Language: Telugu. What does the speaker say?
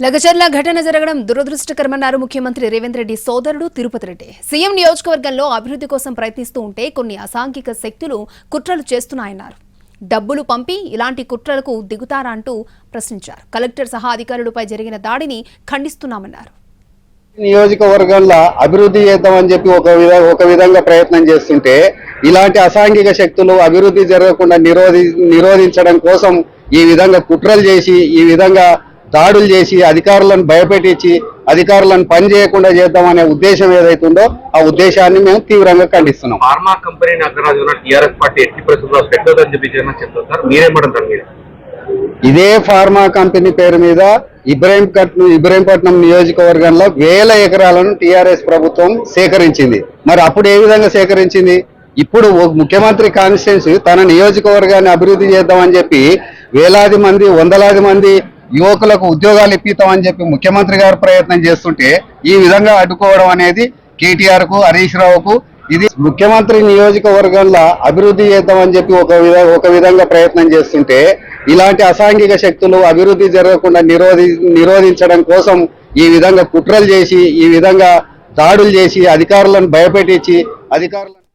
లగచర్ల ఘటన జరగడం దురదృష్టకరమన్నారు ముఖ్యమంత్రి రేవంత్ రెడ్డి సోదరుడు తిరుపతి రెడ్డి. సీఎం నియోజకవర్గంలో అభివృద్ధి కోసం ప్రయత్నిస్తూ ఉంటే కొన్ని అసాంఘిక శక్తులు కుట్రలు చేస్తున్నాయన్నారు. డబ్బులు పంపి ఇలాంటి కుట్రలకు దిగుతారా అంటూ ప్రశ్నించారు. కలెక్టర్ సహా అధికారులపై జరిగిన దాడిని ఖండిస్తున్నామన్నారు. నియోజకవర్గంలో అభివృద్ధి చేద్దామని చెప్పి ఒక ఒక విధంగా ప్రయత్నం చేస్తుంటే ఇలాంటి అసాంఘిక శక్తులు అభివృద్ధి జరగకుండా నిరోధి నిరోధించడం కోసం ఈ విధంగా కుట్రలు చేసి ఈ విధంగా దాడులు చేసి అధికారులను భయపెట్టించి అధికారులను పని చేయకుండా చేద్దామనే ఉద్దేశం ఏదైతుందో ఆ ఉద్దేశాన్ని మేము తీవ్రంగా ఖండిస్తున్నాం. ఫార్మా కంపెనీ టీఆర్ఎస్ పార్టీ ఎట్టి మీరేమంటారు ఇదే ఫార్మా కంపెనీ పేరు మీద ఇబ్రహీంపట్నం ఇబ్రహీంపట్నం నియోజకవర్గంలో వేల ఎకరాలను టిఆర్ఎస్ ప్రభుత్వం సేకరించింది. మరి అప్పుడు ఏ విధంగా సేకరించింది? ఇప్పుడు ముఖ్యమంత్రి కాన్స్టిట్యున్సీ తన నియోజకవర్గాన్ని అభివృద్ధి చేద్దామని చెప్పి వేలాది మంది వందలాది మంది యువకులకు ఉద్యోగాలు ఇప్పిస్తామని చెప్పి ముఖ్యమంత్రి గారు ప్రయత్నం చేస్తుంటే ఈ విధంగా అడ్డుకోవడం అనేది కేటీఆర్కు హరీష్ రావుకు ఇది ముఖ్యమంత్రి నియోజకవర్గంలో అభివృద్ధి చేద్దామని చెప్పి ఒక ఒక విధంగా ప్రయత్నం చేస్తుంటే ఇలాంటి అసాంఘిక శక్తులు అభివృద్ధి జరగకుండా నిరోధి నిరోధించడం కోసం ఈ విధంగా కుట్రలు చేసి ఈ విధంగా దాడులు చేసి అధికారులను భయపెట్టించి అధికారులను